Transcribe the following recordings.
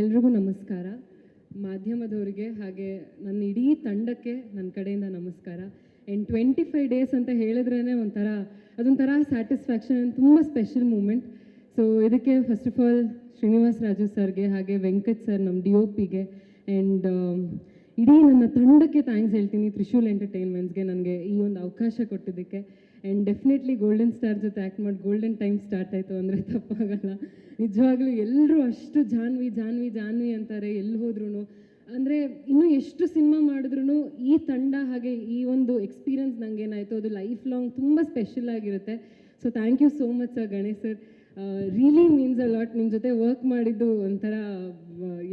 ಎಲ್ರಿಗೂ ನಮಸ್ಕಾರ. ಮಾಧ್ಯಮದವರಿಗೆ ಹಾಗೆ ನನ್ನ ಇಡೀ ತಂಡಕ್ಕೆ ನನ್ನ ಕಡೆಯಿಂದ ನಮಸ್ಕಾರ. ಆ್ಯಂಡ್ ಟ್ವೆಂಟಿ ಫೈವ್ ಡೇಸ್ ಅಂತ ಹೇಳಿದ್ರೇ ಒಂಥರ, ಅದೊಂಥರ ಸ್ಯಾಟಿಸ್ಫ್ಯಾಕ್ಷನ್ ತುಂಬ ಸ್ಪೆಷಲ್ ಮೂಮೆಂಟ್ ಸೊ ಇದಕ್ಕೆ first of all Srinivas Raju ಸರ್ಗೆ ಹಾಗೆ ವೆಂಕಟ್ ಸರ್ ನಮ್ಮ ಡಿ ಒ ಪಿಗೆ ಆ್ಯಂಡ್ ಇಡೀ ನನ್ನ ತಂಡಕ್ಕೆ ಥ್ಯಾಂಕ್ಸ್ ಹೇಳ್ತೀನಿ ತ್ರಿಶೂಲ್ ಎಂಟರ್ಟೈನ್ಮೆಂಟ್ಸ್ಗೆ ನನಗೆ ಈ ಒಂದು ಅವಕಾಶ ಕೊಟ್ಟಿದ್ದಕ್ಕೆ. ಆ್ಯಂಡ್ ಡೆಫಿನೆಟ್ಲಿ ಗೋಲ್ಡನ್ ಸ್ಟಾರ್ ಜೊತೆ ಆ್ಯಕ್ಟ್ ಮಾಡಿ ಗೋಲ್ಡನ್ ಟೈಮ್ ಸ್ಟಾರ್ಟ್ ಆಯಿತು ಅಂದರೆ ತಪ್ಪಾಗಲ್ಲ. ನಿಜವಾಗ್ಲೂ ಎಲ್ಲರೂ ಅಷ್ಟು ಜಾನ್ವಿ ಜಾನ್ವಿ ಜಾನ್ವಿ ಅಂತಾರೆ ಎಲ್ಲಿ ಹೋದ್ರೂ ಅಂದರೆ ಇನ್ನೂ ಎಷ್ಟು ಸಿನಿಮಾ ಮಾಡಿದ್ರು ಈ ತಂಡ ಹಾಗೆ ಈ ಒಂದು ಎಕ್ಸ್ಪೀರಿಯನ್ಸ್ ನನಗೇನಾಯಿತು ಅದು ಲೈಫ್ ಲಾಂಗ್ ತುಂಬ ಸ್ಪೆಷಲ್ ಆಗಿರುತ್ತೆ. So thank you so much sir Ganesh sir really means a lot ನಿಮ್ಮ ಜೊತೆ ವರ್ಕ್ ಮಾಡಿದ್ದು ಒಂಥರ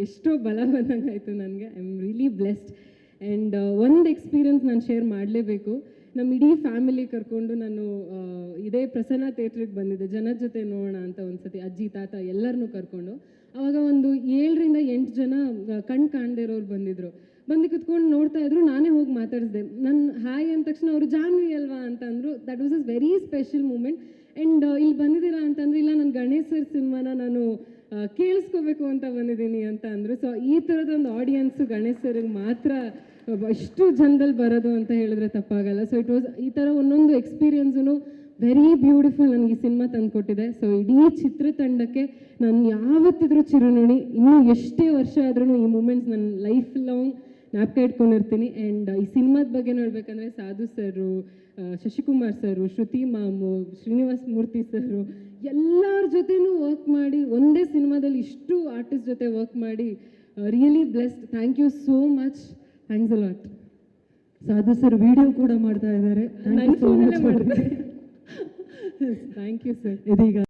ಎಷ್ಟೋ ಬಲ ಬಂದಂಗೆ ಆಯಿತು ನನಗೆ. I am really blessed and ಒಂದು ಎಕ್ಸ್ಪೀರಿಯನ್ಸ್ ನಾನು ಶೇರ್ ಮಾಡಲೇಬೇಕು. ನಮ್ಮ ಇಡೀ ಫ್ಯಾಮಿಲಿ ಕರ್ಕೊಂಡು ನಾನು ಇದೇ ಪ್ರಸನ್ನ ಥಿಯೇಟ್ರಿಗೆ ಬಂದಿದ್ದೆ. ಜನದ ಜೊತೆ ನೋಡೋಣ ಅಂತ ಒಂದ್ಸತಿ ಅಜ್ಜಿ, ತಾತ ಎಲ್ಲರನ್ನೂ ಕರ್ಕೊಂಡು. ಆವಾಗ ಒಂದು ಏಳರಿಂದ ಎಂಟು ಜನ ಕಣ್ ಕಾಣದೇ ಇರೋರು ಬಂದಿದ್ರು. ಬಂದು ಕುತ್ಕೊಂಡು ನೋಡ್ತಾ ಇದ್ರು, ನಾನೇ ಹೋಗಿ ಮಾತಾಡಿಸಿದೆ. ನನ್ನ ಹಾಯ್ ಅಂದ ತಕ್ಷಣ ಅವರು ಜಾನ್ವಿ ಅಲ್ವಾ ಅಂತ ಅಂದರು that was a very special moment and ಇಲ್ಲಿ ಬಂದಿದ್ದೀರಾ ಅಂತಂದ್ರೆ ಇಲ್ಲ ನನ್ನ ಗಣೇಶ್ ಸರ್ ಸಿನಿಮಾನ ನಾನು ಕೇಳಿಸ್ಕೋಬೇಕು ಅಂತ ಬಂದಿದ್ದೀನಿ ಅಂತ ಅಂದರು. ಸೊ ಈ ಥರದೊಂದು ಆಡಿಯನ್ಸು ಗಣೇಶ್ ಸರ್ಗೆ ಮಾತ್ರ ಇಷ್ಟು ಜನದಲ್ಲಿ ಬರೋದು ಅಂತ ಹೇಳಿದ್ರೆ ತಪ್ಪಾಗಲ್ಲ. ಸೊ ಇಟ್ ವಾಸ್ ಈ ಥರ ಒಂದೊಂದು ಎಕ್ಸ್ಪೀರಿಯನ್ಸೂ ವೆರಿ ಬ್ಯೂಟಿಫುಲ್ ನನಗೆ ಈ ಸಿನಿಮಾ ತಂದುಕೊಟ್ಟಿದೆ ಸೊ ಇಡೀ ಚಿತ್ರತಂಡಕ್ಕೆ ನಾನು ಯಾವತ್ತಿದ್ರೂ ಚಿರುನುಡಿ ಇನ್ನೂ ಎಷ್ಟೇ ವರ್ಷ ಆದ್ರೂ ಈ ಮೂಮೆಂಟ್ಸ್ ನನ್ನ ಲೈಫ್ ಲಾಂಗ್ ಜ್ಞಾಪಕ ಇಟ್ಕೊಂಡಿರ್ತೀನಿ. ಆ್ಯಂಡ್ ಈ ಸಿನಿಮಾದ ಬಗ್ಗೆ ನೋಡ್ಬೇಕಂದ್ರೆ ಸಾಧು ಸರು ಶಶಿಕುಮಾರ್ ಸರು, ಶ್ರುತಿ ಮಾಮು, ಶ್ರೀನಿವಾಸ್ ಮೂರ್ತಿ ಸರು, ಎಲ್ಲರ ಜೊತೆನೂ ವರ್ಕ್ ಮಾಡಿ, ಒಂದೇ ಸಿನಿಮಾದಲ್ಲಿ ಇಷ್ಟು ಆರ್ಟಿಸ್ಟ್ ಜೊತೆ ವರ್ಕ್ ಮಾಡಿ really blessed thank you so much thanks a lot lot Sadhu sir video ಕೂಡ ಮಾಡ್ತಾ ಇದ್ದಾರೆ. ಥ್ಯಾಂಕ್ ಯು ಸರ್ ಇದೀಗ